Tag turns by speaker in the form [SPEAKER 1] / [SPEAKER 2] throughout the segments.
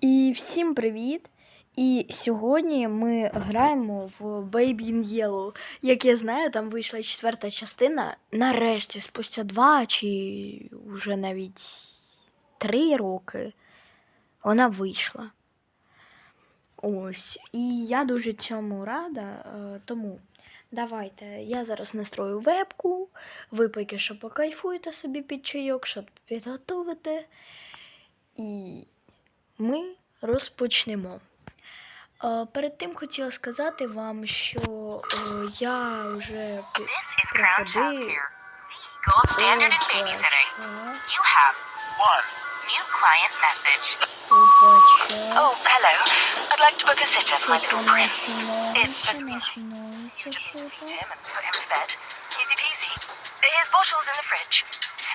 [SPEAKER 1] І всім привіт! І сьогодні ми граємо в Baby in Yellow. Як я знаю, там вийшла четверта частина. Нарешті, спустя два чи вже навіть три роки вона вийшла. Ось. І я дуже цьому рада. е, Тому давайте я зараз настрою вебку. Ви поки що покайфуєте собі під чайок, що підготовите. І ми розпочнемо. Е, Перед тим хотіла сказати вам, що е, я вже проходив.
[SPEAKER 2] New client message. Oh, hello. I'd like to book a sitter for my little prince. It's for him and put him to bed. Easy peasy. His bottle's in the fridge.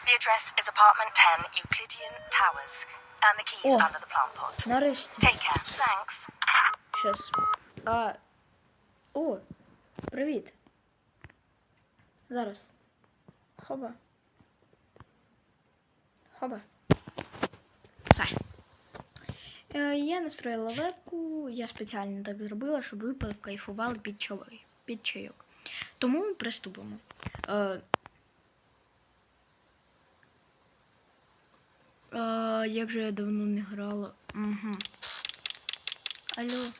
[SPEAKER 2] The address is apartment 10 Euclidean Towers. Pot.
[SPEAKER 1] Нарешті. Щас. А. О, привіт. Зараз. Хоба. Хоба. Все. Е, я настроїла вебку, я спеціально так зробила, щоб ви покайфували під, чолові, під чайок. Тому приступимо. Е, е, як же я давно не грала. Угу. Алло.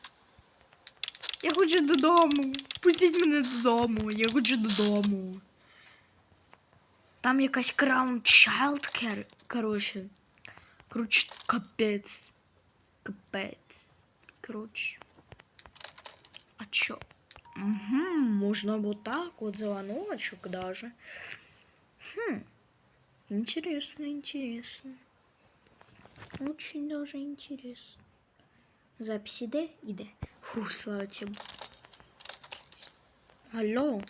[SPEAKER 1] Я хочу додому. Пустіть мене додому. Я хочу додому. Там якась Crown Child Care. Коротше. Коротше, капець. Капець. Коротше. А чо? Угу, можна вот так вот звоночек даже. Хм. Интересно, интересно. Очень даже интересно. Запись іде? Іде. Фу, слава тебе. Алло.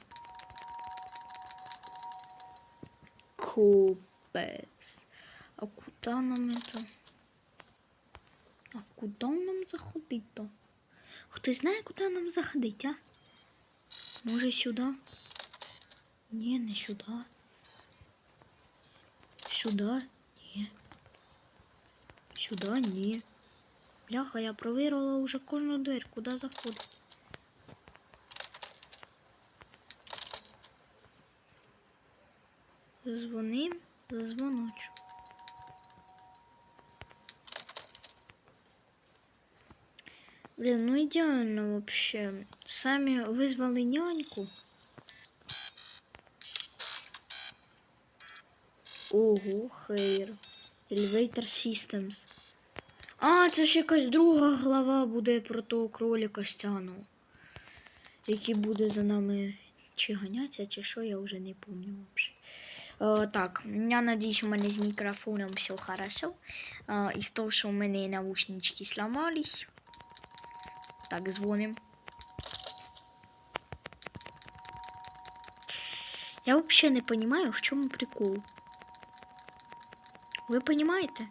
[SPEAKER 1] Капець. А куда нам это? А куда нам заходить-то? Хтось знає, куди нам заходить, а? Може сюди? Ні, не сюди. Сюди? Ні. Сюди? Ні. Бляха, я провірила уже кожну дверь, куди заходить. Дзвоним, зазвоночу. Блин, ну идеально вообще. Сами вызвали няньку. Ого, хейр. Elevator Systems. А, це ж якась друга глава буде про того кролика Стяну. Який буде за нами чи ганяться, чи що, я вже не пам'ятаю взагалі. Е, так, я надіюсь, у мене з мікрофоном все хорошо. Е, із того, що у мене наушнички сломались. Так, дзвоним. Я взагалі не розумію, в чому прикол. Ви розумієте?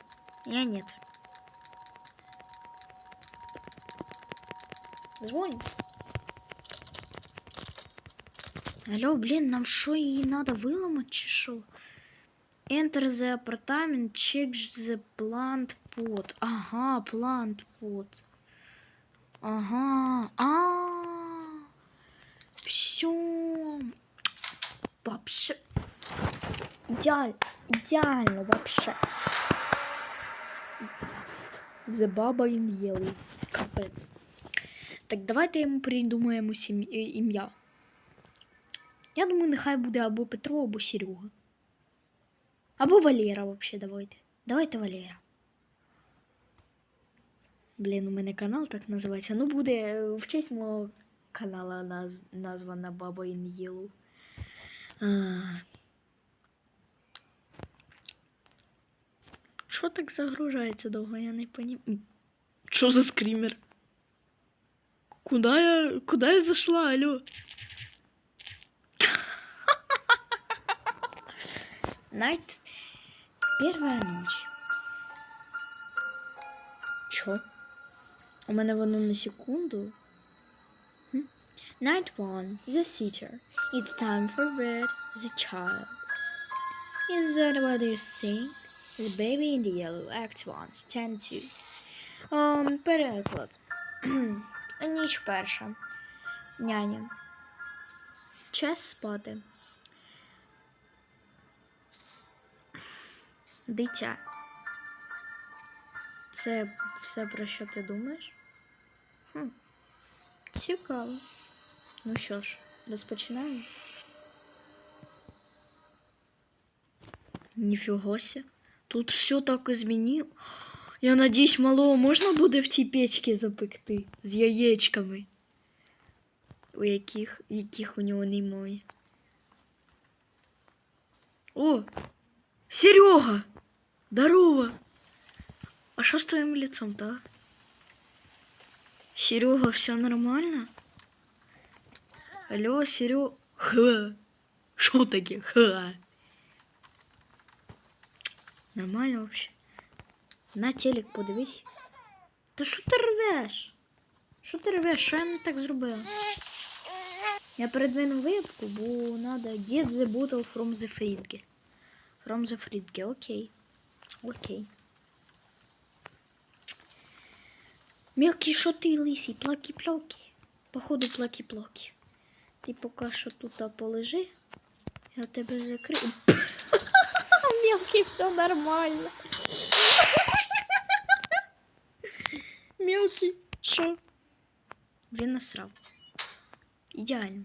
[SPEAKER 1] Я нет. Звоним. Алло, блин, нам что, ей надо выломать, чи шо? Enter the apartment, check the plant pot. Ага, plant pot. Ага, а, все. Вообще. Идеально, идеально вообще. The Baba in Yellow. Капець. Так, давайте йому придумаємо е, ім'я. Я думаю, нехай буде або Петро, або Серега. Або Валера, вообще, давайте. Давайте Валера. Блін, у мене канал так називається. Ну, буде е, в честь мого канала наз... названа Баба Yellow. А. Що так загружається довго, я не понімаю. Що за скрімер? Куда я, куда я зашла, алло? Найт. Первая ночь. Чо? У мене воно на секунду. Night one. The sitter. It's time for bed. The child. Is that what you think? The baby in the yellow. Act one. Stand two. Ем, переклад. Ніч перша. Няня. Час спати. Дитя. Це все про що ти думаєш? Хм. Цікаво. Ну що ж, розпочинаємо. Ніфіга ся. Тут все так і изменил. Я надіюсь, малого можна буде в цій печці запекти з яєчками. У яких, яких у нього немає. О! Серега! Здорово! А що з твоїм лицом, та? Серега, все нормально? Алло, Серега. Ха. Що таке? Ха. Нормально вообще. На телек подивись. Та що ти рвеш? Що ти рвеш? Що я не так зробила? Я передвину випку, бо надо get the bottle from the fridge. From the fridge, окей. Окей. Мелкий, що ти лисий? Плакі-плокі. Походу плакі-плокі. Ти поки що тут полежи. Я тебе закрию. Мелкий, все нормально. Мелкий, що? Він насрав. Ідеально.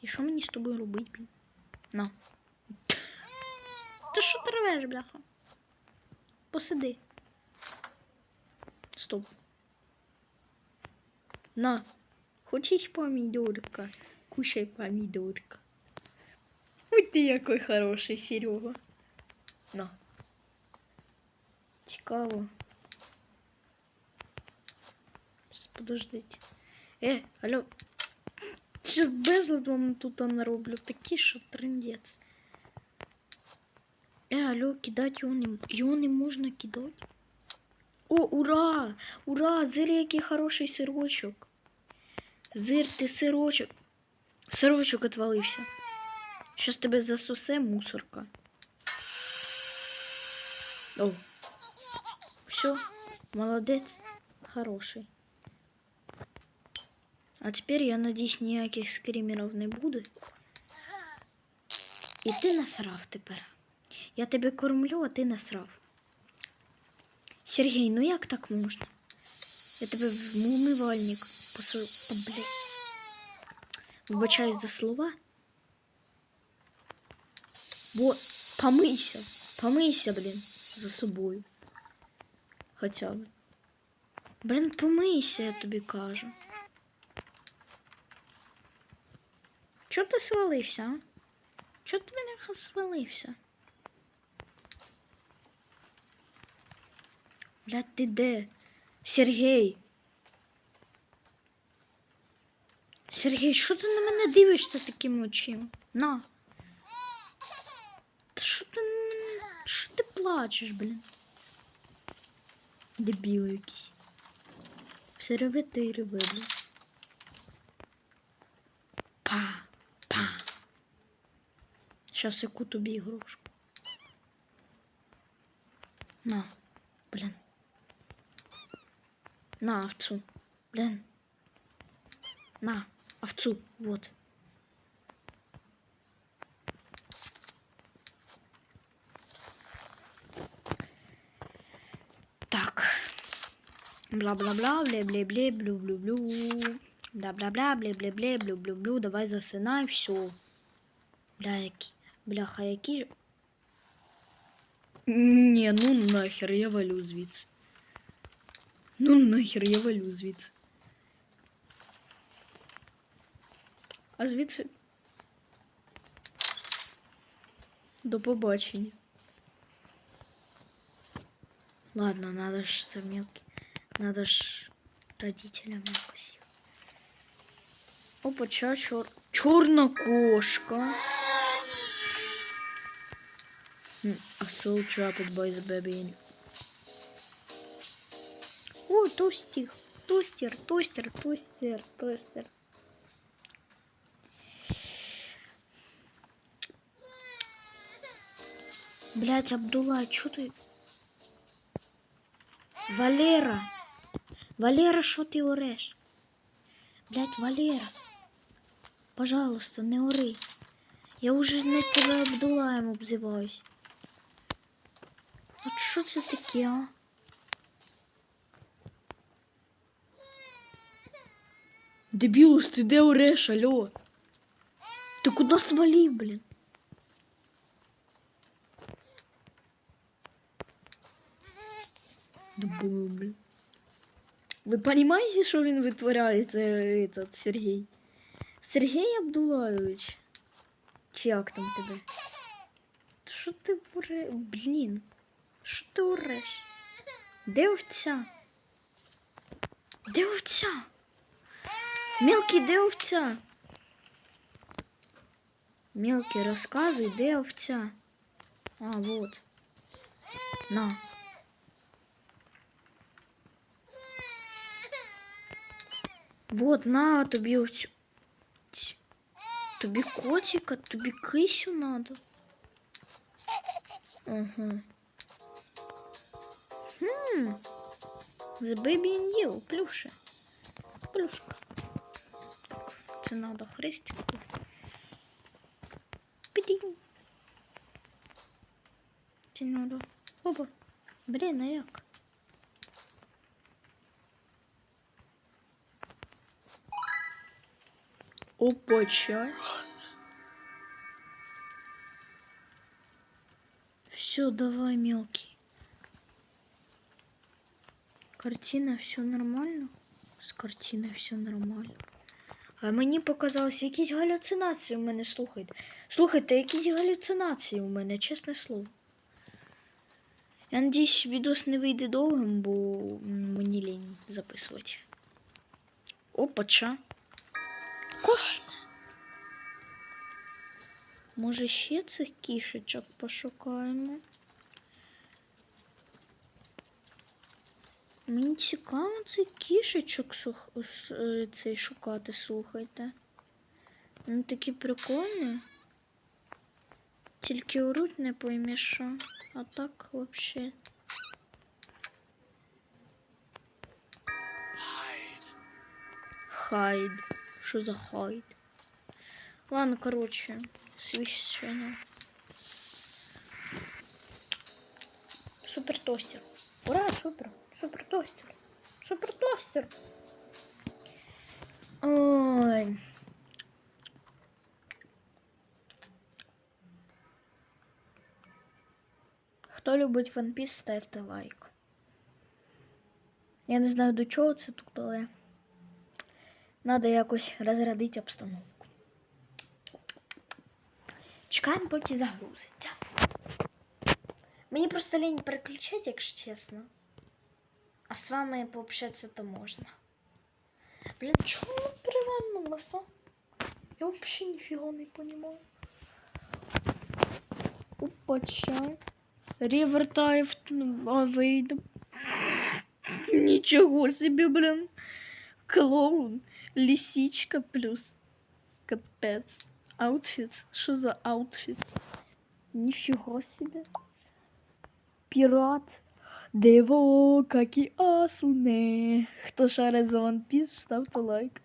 [SPEAKER 1] І що мені з тобою робити, блін? На. Та що ти рвеш, бляха? Посиди. Стоп. На. Хочеш помідорка? Кушай помідорка. Ой ти який хороший, Серега. На. Цікаво. Щас, подождите. Е, алло. Сейчас безлад вам тут нароблю. Такий, що трындець. Е, алло, кидать його не, можна кидати. О, ура! Ура! Зир, який хороший сирочок. Зир, ти сирочок. Сирочок отвалився. Щас тебе засосе мусорка. О. Все, молодець, хороший. А тепер, я надіюсь, ніяких скримерів не буде. І ти насрав тепер. Я тебе кормлю, а ти насрав. Сергій, ну як так можна? Я тебе в умивальник посажу. Та. Вибачаюсь за слова. Бо помийся, помийся, блін, за собою. Хоча б. Блін, помийся, я тобі кажу. Чого ти свалився, а? Чого ти мене свалився? Блядь, ти де? Сергій. Сергій, що ти на мене дивишся такими очима? На. Та що ти? Що ти плачеш, блін? Дебіл якийсь. Все реве та й реве, блін. Па. Щас яку тобі ігрушку. На, блін. На овцу. Блин. На, овцу. Вот. Так. Бла-бла-бла, бле-бле-бле, блю-блю-блю. Бла-бла-бла, бле-бле-бле, блю-блю-блю. Давай засинай, все. Бля, які... Бляха, які ж... Не, ну нахер, я валю звідси. Ну нахер, я валю звідси. А звідси. До побачення. Ладно, надо ж це мелкий. Надо ж родителям якось. їх. Опа, ча, чор... Чорна кошка. A soul trapped by the baby. О, тостер, тостер, тостер, тостер, тостер. Блять, Абдулла, чё ты? Валера, Валера, що ти ореш? Блять, Валера. Пожалуйста, не ори. Я уже на тебе Абдулаєм обзиваюсь. Що це таке, а? Дебілус, ти де ореш, алло? Ти куди свалив, блін? Дебіл, блін. Ви розумієте, що він витворяє, це этот, Сергій? Сергій Абдулаєвич. Чи як там тебе? Що ти вре... Блін. Ореш? Де овця? Де овця? Мелкий, де розказуй, де овця? А, вот. На. Вот, на тобі. Ць. Тобі котика, тобі кисю надо. Ага. Хм. The baby in you, плюша. Плюшка. Так, це надо хрестику. Підінь. Це надо. Опа. Блін, а як? Опача. Все, давай, мелкий. Картина, все нормально? З картиною все нормально. А мені показалось, якісь галюцинації у мене слухайте. Слухайте, якісь галюцинації у мене, чесне слово. Я надіюсь, відос не вийде довгим, бо мені лінь записувати. Опача. Кошка. Може ще цих кішечок пошукаємо? Мені цікаво цих кішечок сух... е, цей шукати, слухайте. Вони такі прикольні. Тільки оруть не поймеш що. А так вообще. Хайд. Що за хайд? Ладно, короче, священно. Супер тостер. Ура, супер. Супер тостер. Супер тостер. Ой. Хто любить One Piece, ставте лайк. Я не знаю до чого це тут, але Надо якось розрядити обстановку. Чекаємо, поки загрузиться. Мені просто лінь переключати, якщо чесно. А з вами пообщатися то можна. Блін, чому воно перевернулося? Я взагалі ніфіга не понимаю. Опача. Ревертайв вийду. Нічого собі, блін. Клоун. Лисичка плюс. Капец. Аутфит. Что за аутфит? Нифига себе. Пират. Дево, как и асуне. Кто шарит за One Piece, ставьте лайк.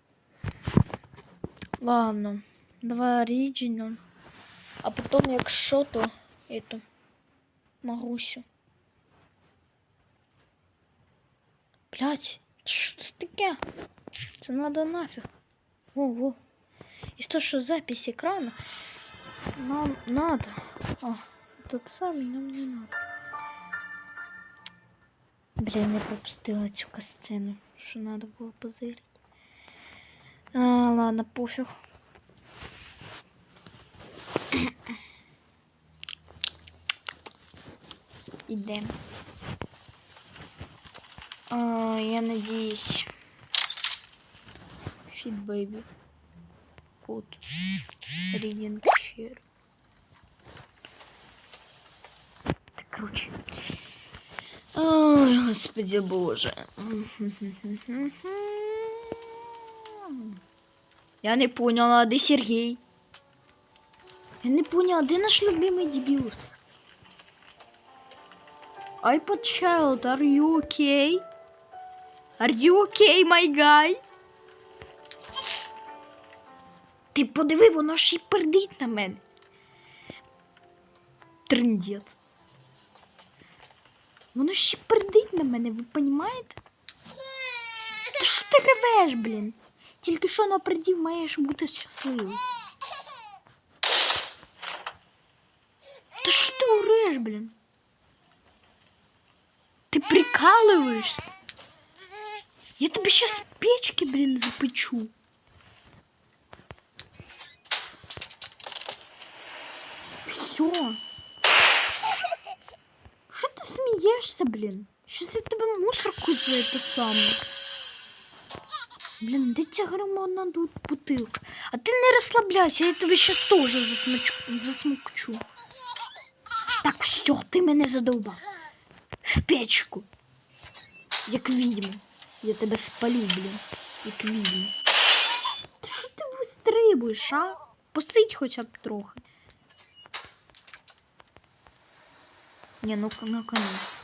[SPEAKER 1] Ладно. Давай оригинал. А потом, якщо то, эту. Марусю. Блять, що це таке? Це надо нафиг. Ого. И то, что запись экрана нам надо. А, тут сами нам не надо. Блин, я пропустила цю касцену, що надо було позирити. А, ладно, пофіг. Ідемо. А, я надіюсь. Фит Baby. Код. Reading share. Так, короче. Ой, господи боже. Я не поняла, де Сергій? Я не поняла, де наш любимий дебіл? iPod Child, are you okay? Are you okay, my guy? Ти подиви, воно ж і пердить на мене. Триндець. Воно ще пердить на мене, ви понімаєте? Та що ти ревеш, блін? Тільки що напердів маєш бути щасливий. Та що ти уреш, блін? Ти прикалуєшся? Я тебе сейчас печки, блін, запечу. Все. Смієшся, блін? Що за тебе мусорку це саме? Блін, де ця громадна бутилка? А ти не розслабляйся, я тебе щас теж засмочу, засмокчу. Так, все, ти мене задовбав. В печку. Як відьма. Я тебе спалю, блін. Як відьма. Ти що ти вистрибуєш, а? Посидь хоча б трохи. Ні, ну наконець.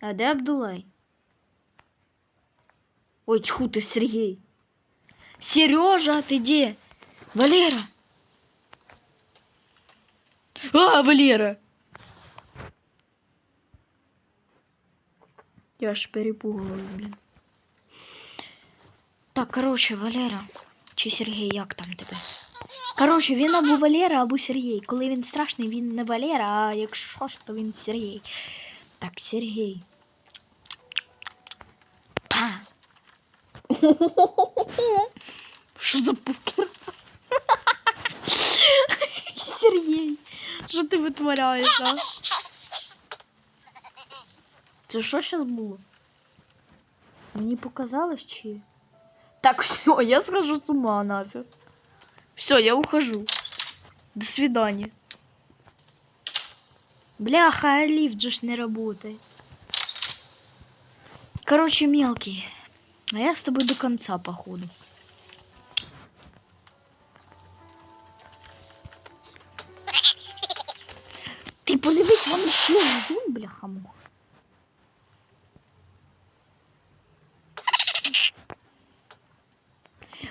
[SPEAKER 1] А де Абдулай? Ой, тьху ты, Сергей. Сережа, ты где? Валера. А, Валера. Я аж перепугалась, блін. Так, коротше, Валера. Чи Сергій, як там тебе? Коротше, він або Валера, або Сергій. Коли він страшний, він не Валера, а якщо ж, то він Сергій. Так, Сергій. Па. Що за покер? Сергій, що ти витворяєш, а? Це що зараз було? Мені показалось чи. Так, все, я схожу с ума нафиг. Все, я ухожу. До свидания. Бляха, лифт же не работает. Короче, мелкий. А я с тобой до конца, походу. Ти подивись, вони ще лежуть, бляха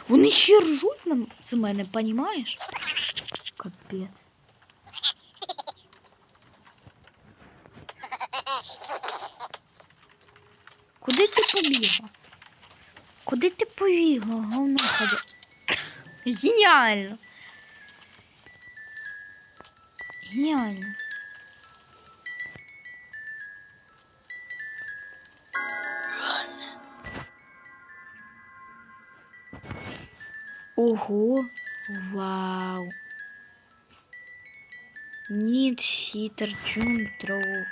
[SPEAKER 1] Вони ще ржуть нам з мене, понімаєш? Капець. Куди ти побігла? Куди ти побігла, говно ходя? Геніально. Геніально. Ого, вау. Need сітер джунтроу.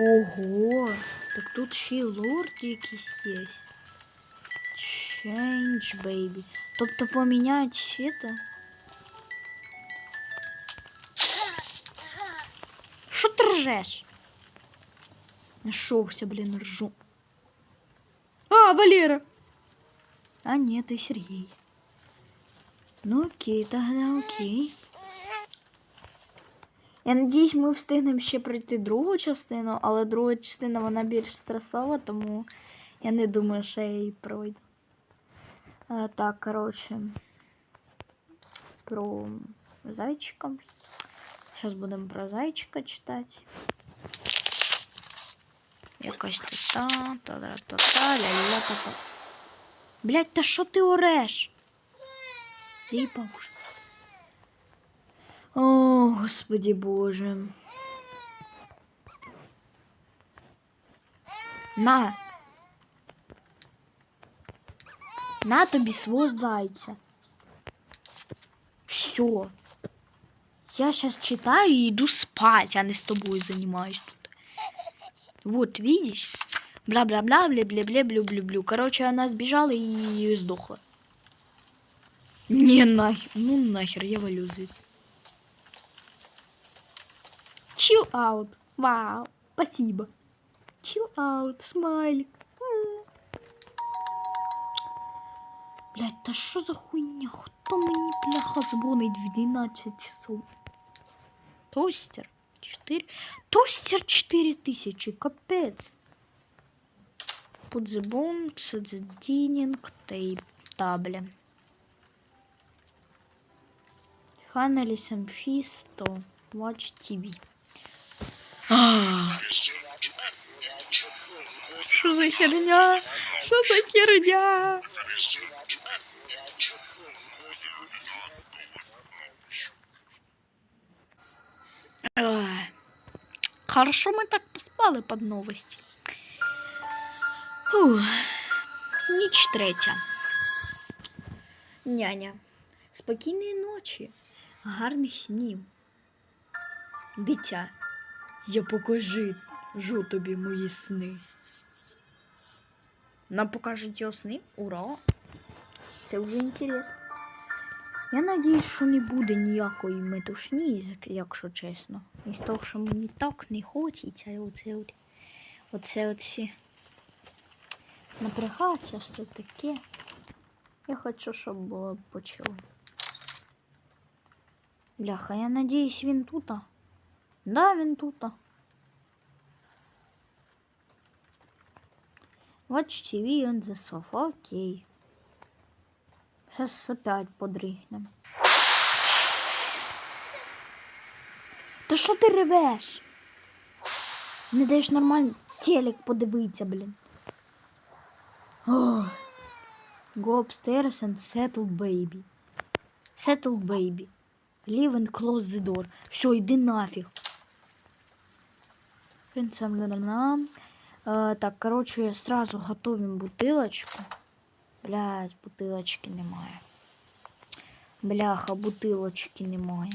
[SPEAKER 1] Ого, так тут ще й лорд якийсь є. Change, baby. Тобто поміняють світа. Що ти ржеш? Нашовся, блін, ржу. А, Валера! А, ні, ти Сергій. Ну окей, тогда окей. Я надіюсь, ми встигнемо ще пройти другу частину, але друга частина вона більш стресова, тому я не думаю, що я її пройду. А, так, коротше. Про зайчика. Зараз будемо про зайчика читати. Якась та та та та та ля ля та та Блять, та що ти ореш? Заїбав уже. О, господи боже. На. На тобі свого зайця. Все. Я сейчас читаю и иду спать, а не с тобой занимаюсь тут. Вот, видишь? Бла-бла-бла, бля-бля-бля-блю-блю-блю. Короче, она сбежала и сдохла. Не нахер, ну нахер, я валю звідси. Chill out. Вау, спасибо. Chill out, смайлик. Блять, та що за хуйня? Хто мені бляха дзвонить в 12 часов? Тостер? 4. Тостер 4000, капець. Put the bones, the dining tape, табля. Ханеліс Мфісто, Watch TV. Що за херня? Що за херня? Ай. Хорошо ми так поспали під новості. Фух. Ніч третя. Няня. Спокійної ночі. Гарних снів. Дитя. Я покажи жу тобі мої сни. Нам покажуть його сни? Ура! Це вже інтересно. Я надіюсь, що не буде ніякої метушні, якщо чесно. І того, що мені так не хочеться, оце от, оце оці напрягатися, все таке. Я хочу, щоб було почало. Бляха, я надіюсь, він тут. Да, він тут. Watch TV on the sofa, окей. Сейчас опять подригнем. Та що ти ревеш? Не даєш нормально телек подивитися, блін. Go upstairs and settle baby. Settle baby. Leave and close the door. Все, йди нафіг. Принцем. Е, Так, короче, сразу готовим бутылочку. Блядь, бутилочки немає. Бляха, бутилочки немає.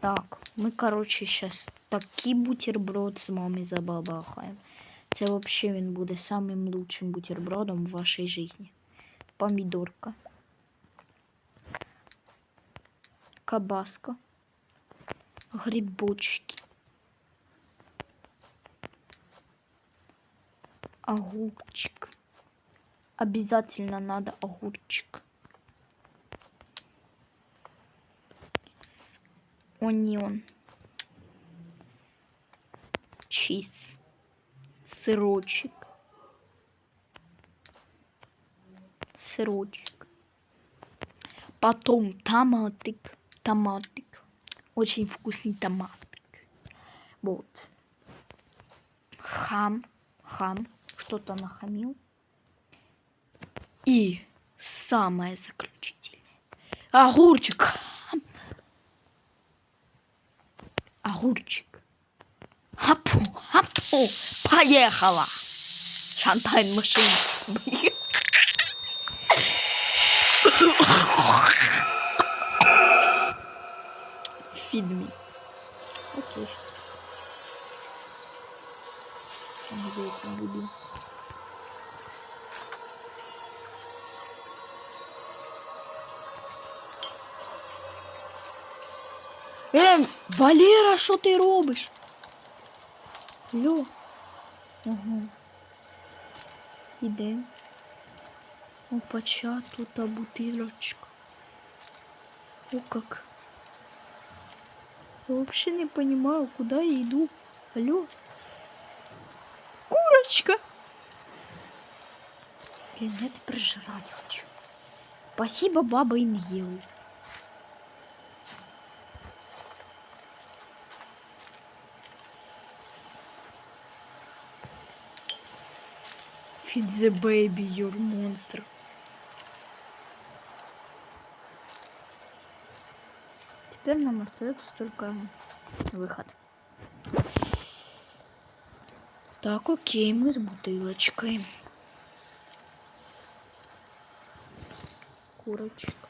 [SPEAKER 1] Так, ми, короче, сейчас такий бутерброд з мамою забабахаємо. Це вообще він буде самим лучшим бутербродом в вашій житті. Помідорка. Кабаска. Грибочки. огурчик. Обязательно надо огурчик. Онион. Чиз. Сырочек. Сырочек. Потом томатик. Томатик. Очень вкусный томатик. Вот. Хам. Хам кто-то нахамил. И самое заключительное. Огурчик. Огурчик. Хапу, хапу, поехала. Шантайн машина. Feed me. Окей, сейчас. Где это буду? Ем, Валера, що ти робиш? Алло. Ага. Іде. Опача, тут бутилочка. О как. Я вообще не понимаю, куда я иду. Алло. Курочка. Блин, я это прожрать хочу. Спасибо, баба Ингел. Feed the baby, your monster. Теперь нам остается только выход. Так, окей, мы с бутылочкой. Курочка.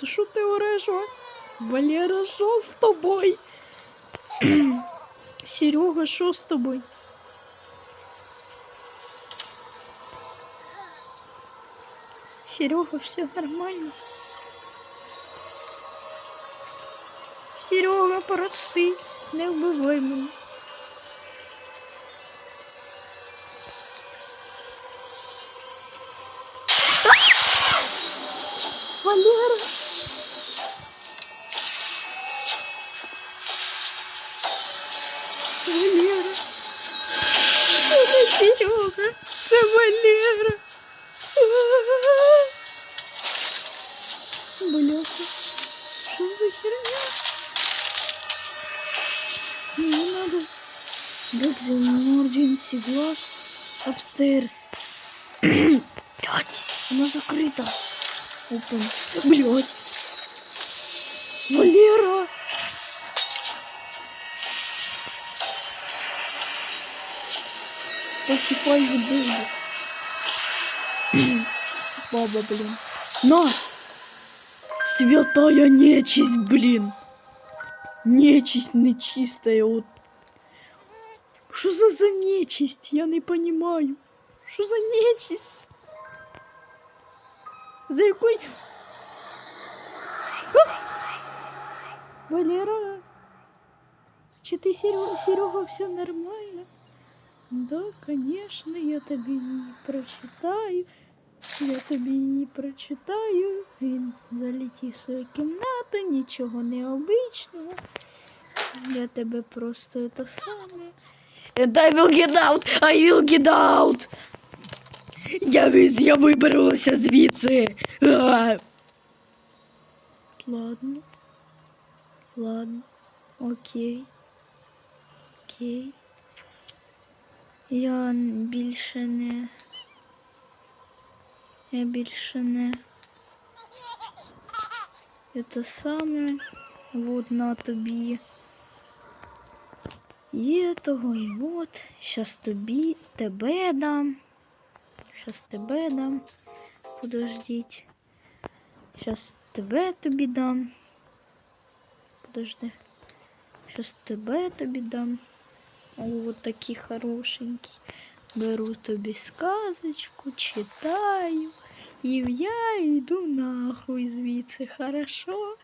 [SPEAKER 1] Та що ти ореш? а? Валера, що з тобою? Серега, що з тобою? Серега, все нормально. Серега, прости, не вбивай мене. Це Валера! Бляха! Що за херня? Мне надо Back the emergency glass upstairs. Блять, оно закрыто. Open. Блять. Валера! Пасифай the baby. Баба, блин. На! Святая нечисть, блин! Нечисть нечистая, от. Що за за нечисть? Я не понимаю. Що за нечисть? За якой? А! Валера? Чи ти Серега, Серега, все нормально? Да, конечно, я тобі її прочитаю. Я тобі її прочитаю. Він залетів в свою кімнату, нічого необичного. Я тебе просто это саме. And I will get out! I will get out! Я, віз- я виберуся звідси. Ладно. Ладно. Окей. Окей. Я більше не. Я більше не. Это саме. Вот на тобі. Є того і от. Щас тобі тебе дам. Щас тебе дам. Подождіть. Щас тебе тобі дам. Подожди. Щас тебе тобі дам. Вот такі хорошенькі. Беру тобі сказочку, читаю. І я йду нахуй звідси, хорошо?